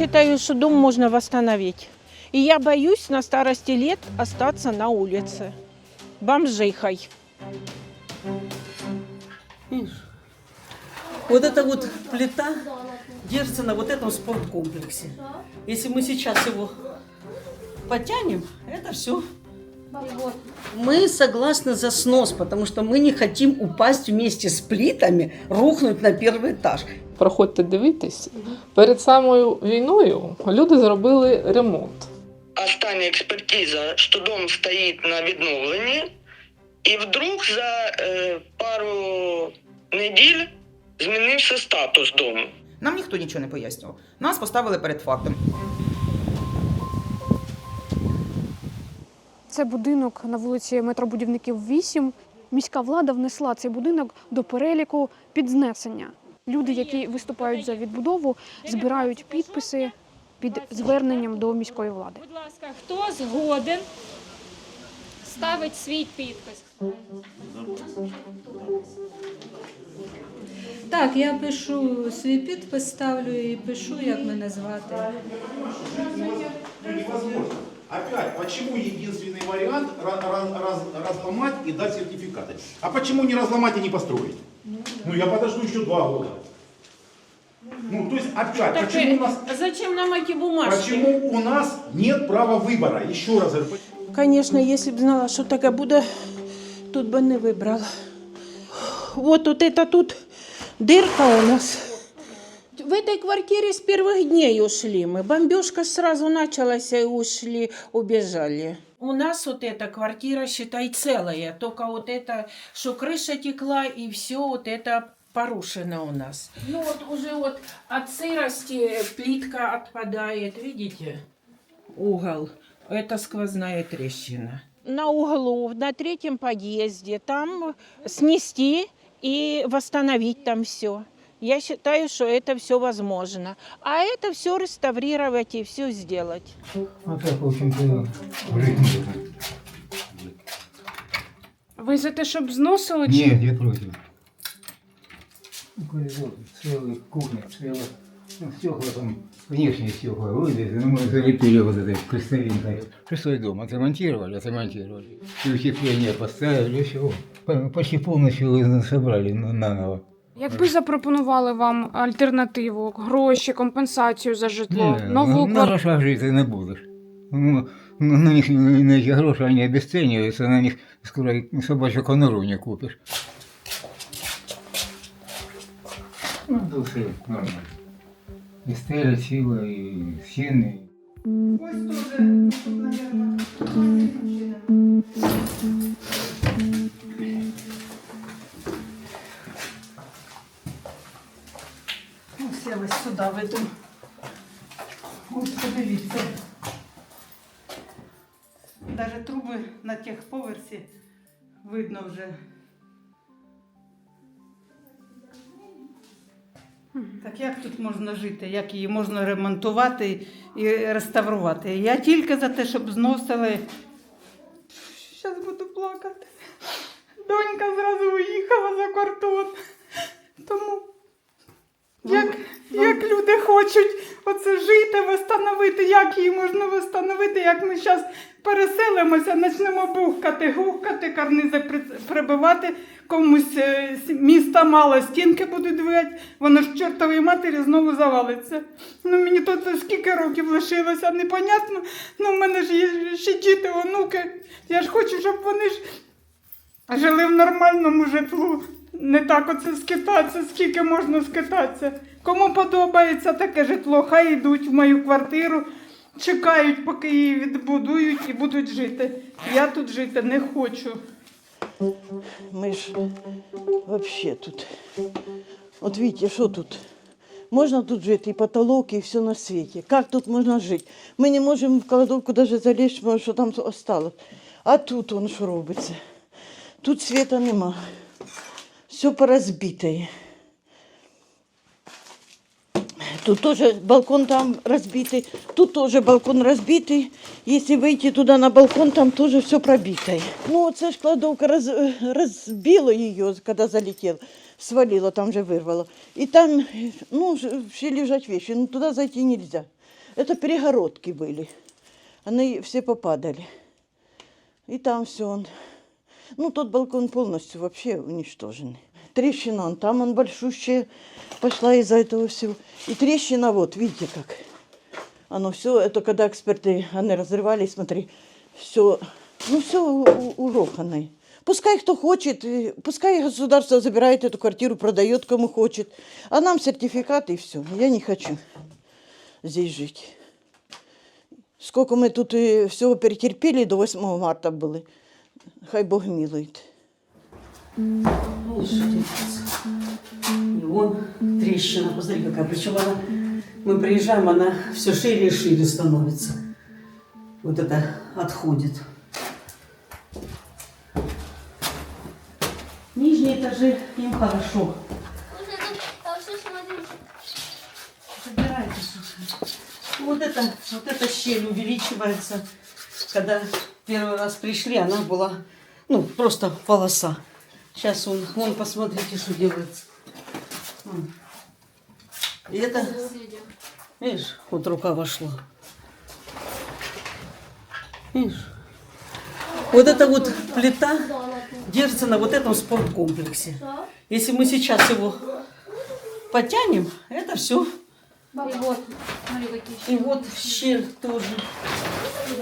считаю, что дом можно восстановить. И я боюсь на старости лет остаться на улице бомжихой. Вот эта вот плита держится на вот этом спорткомплексе. Если мы сейчас его потянем, это все. Мы согласны за снос, потому что мы не хотим упасть вместе с плитами, рухнуть на первый этаж. Проходьте дивитись. Перед самою війною люди зробили ремонт. остання експертиза, що дом стоїть на відновленні, і вдруг за е, пару неділь змінився статус дому. Нам ніхто нічого не пояснював. Нас поставили перед фактом. Це будинок на вулиці Метробудівників 8. Міська влада внесла цей будинок до переліку під знесення. Люди, які виступають за відбудову, збирають підписи під зверненням до міської влади. Будь ласка, хто згоден ставить свій підпис? Так, я пишу свій підпис, ставлю і пишу, як мене звати. Опять, почему единственный вариант ра- ра- раз- разломать и дать сертификаты? А почему не разломать и не построить? Ну, я подожду еще два года. Ну, то есть, опять, почему у нас, зачем нам эти бумажки? почему у нас нет права выбора? Еще раз говорю, Конечно, если бы знала, что таке буде, тут бы не выбрала. Вот, вот это тут дырка у нас. В этой квартире с первых дней ушли мы. Бомбежка сразу началась и ушли, убежали. У нас вот эта квартира, считай, целая. Только вот это, что крыша текла, и все вот это порушено у нас. Ну вот уже вот от сырости плитка отпадает, видите? Угол. Это сквозная трещина. На углу, на третьем подъезде, там снести и восстановить там все. Я считаю, что это все возможно. А это все реставрировать и все сделать. А так, в общем-то. Ви за те, щоб зносили? Нет, я против. Ну, коридор целый, кухня целая. Ну, стекла там, внешние стекла вылезли, ну, мы залепили вот этой крестовинкой. Шестой дом отремонтировали, отремонтировали. И утепление поставили, все. Почти полностью собрали на- наново. Якби запропонували вам альтернативу, гроші, компенсацію за житло, Не, нову на, на квартиру. грошах жить ты не будешь. Ну, ну, на них, на эти гроши они обесцениваются, на них скоро и собачью конуру не купишь. Ну, души нормально. И стеля сила, и стены. Ось я ось сюди веду. Ось подивіться. Навіть труби на техповерсі видно вже. Так як тут можна жити, як її можна ремонтувати і реставрувати? Я тільки за те, щоб зносили. Зараз буду плакати. Донька зразу уїхала за кордон. Тому як, як люди хочуть оце жити, встановити, як її можна встановити, як ми зараз переселимося, почнемо бухкати, гухкати, карнизи при- прибивати, комусь е, міста мало, стінки будуть двигати, воно ж чортової матері знову завалиться. Ну мені тут скільки років лишилося, непонятно. Ну в мене ж є ще діти, онуки. Я ж хочу, щоб вони ж жили в нормальному житлу. Не так оце скитатися, скільки можна скитатися. Кому подобається таке житло, хай йдуть в мою квартиру, чекають, поки її відбудують і будуть жити. Я тут жити не хочу. Мы ж вообще тут. Вот видите, что тут? Можно тут жить, и потолок, и все на свете. Как тут можно жить? Мы не можем в кладовку залезть, может, что там осталось. А тут он що робиться. Тут света нема. Все поразбитое. Тут тоже балкон там разбитый, тут тоже балкон разбитый. Если выйти туда на балкон, там тоже все пробитое. Ну, вот ж кладовка раз, разбила ее, когда залетел, свалила, там же вырвала. И там, ну, все лежат вещи, ну, туда зайти нельзя. Это перегородки были. Они все попадали. И там все он. Ну, тот балкон полностью вообще уничтоженный. Трещина, он там он большущая пошла из-за этого всего. И трещина, вот, видите как. Оно все, это когда эксперты, они разрывали, смотри, все, ну все уроханное. Пускай кто хочет, и пускай государство забирает эту квартиру, продает кому хочет. А нам сертификат и все. Я не хочу здесь жить. Сколько мы тут и всего перетерпели, до 8 марта были. Хай Бог милует. И вон трещина, посмотри какая. Причем она, мы приезжаем, она все шире и шире становится. Вот это отходит. Нижние этажи им хорошо. Забирайте, слушай. Вот это, вот эта щель увеличивается. Когда первый раз пришли, она была, ну, просто полоса. Сейчас он, вон, посмотрите, что делается. И это, видишь, вот рука вошла. Видишь? Вот эта вот плита держится на вот этом спорткомплексе. Если мы сейчас его потянем, это все. Вот, И вот щель тоже.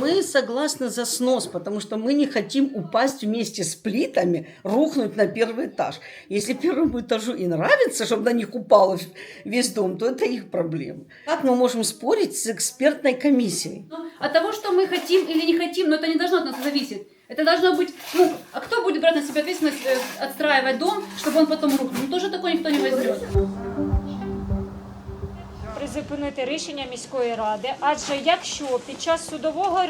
Мы согласны за снос, потому что мы не хотим упасть вместе с плитами, рухнуть на первый этаж. Если первому этажу и нравится, чтобы на них упал весь дом, то это их проблема. Как мы можем спорить с экспертной комиссией? От того, что мы хотим или не хотим, но это не должно от нас зависеть. Это должно быть, ну, а кто будет брать на себя ответственность э, отстраивать дом, чтобы он потом рухнул? Ну, тоже такое никто призупинити рішення міської ради, адже якщо під час судового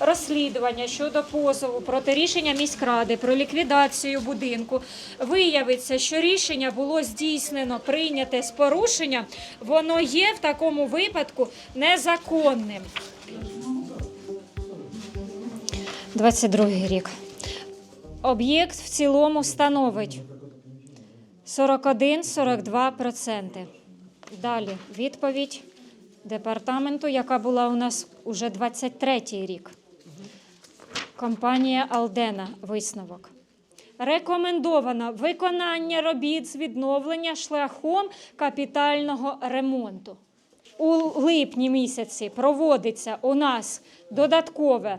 розслідування щодо позову проти рішення міськради про ліквідацію будинку виявиться, що рішення було здійснено прийняте з порушення, воно є в такому випадку незаконним. 22 рік. Об'єкт в цілому становить 41-42%. Далі відповідь департаменту, яка була у нас уже 23-й рік. Компанія Алдена висновок. Рекомендовано виконання робіт з відновлення шляхом капітального ремонту. У липні місяці проводиться у нас додаткове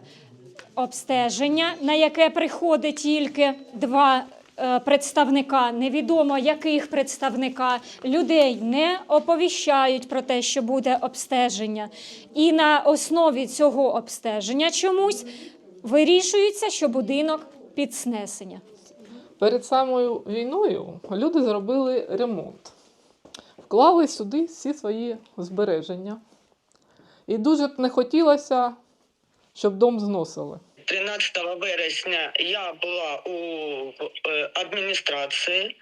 обстеження, на яке приходить тільки два представника, невідомо яких представника, людей не оповіщають про те, що буде обстеження. І на основі цього обстеження чомусь вирішується, що будинок під снесення. Перед самою війною люди зробили ремонт, вклали сюди всі свої збереження. І дуже б не хотілося, щоб дом зносили. 13 вересня я була у е, адміністрації,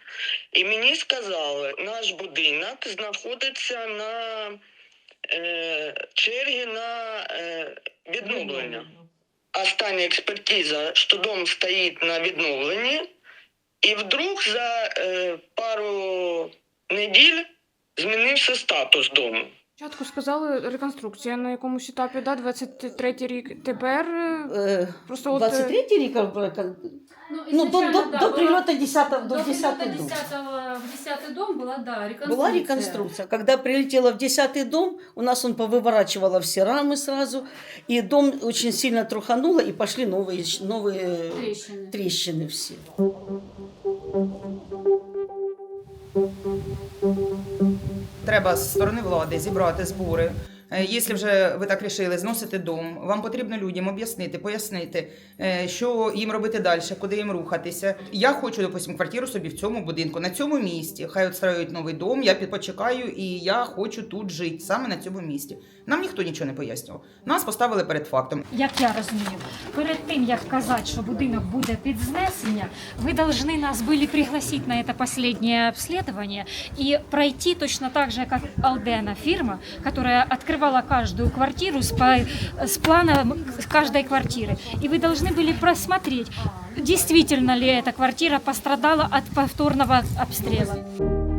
і мені сказали, наш будинок знаходиться на е, чергі на е, відновлення. Остання експертиза, що дом стоїть на відновленні, і вдруг за пару неділь змінився статус дому. Спочатку сказали реконструкція на якомусь етапі, да, 23 рік. Тепер е, Э, просто от, е, 23 рік, э, ну, до, до, до прилета 10, до 10 дом. в 10 дом была, да, Была реконструкция. Когда прилетела в 10 дом, у нас он повыворачивало все рамы сразу, и дом очень сильно трухануло, и пошли новые, новые Трещины. трещины все. Треба з сторони влади зібрати збори. Е, Якщо вже ви так рішили зносити дом, вам потрібно людям об'яснити, пояснити, е, що їм робити далі, куди їм рухатися. Я хочу, допустимо, квартиру собі в цьому будинку, на цьому місці. Хай отстроюють новий дом, я почекаю, і я хочу тут жити, саме на цьому місці. Нам ніхто нічого не пояснював. Нас поставили перед фактом. Як я розумію, перед тим як казати, що будинок буде під знесення, ви должны нас были пригласить на это последнее обследование и пройти точно так же, как Алдена фирма, которая открывала каждую квартиру с, по- с планом каждой квартиры. И вы должны были просмотреть, действительно ли эта квартира пострадала от повторного обстрела.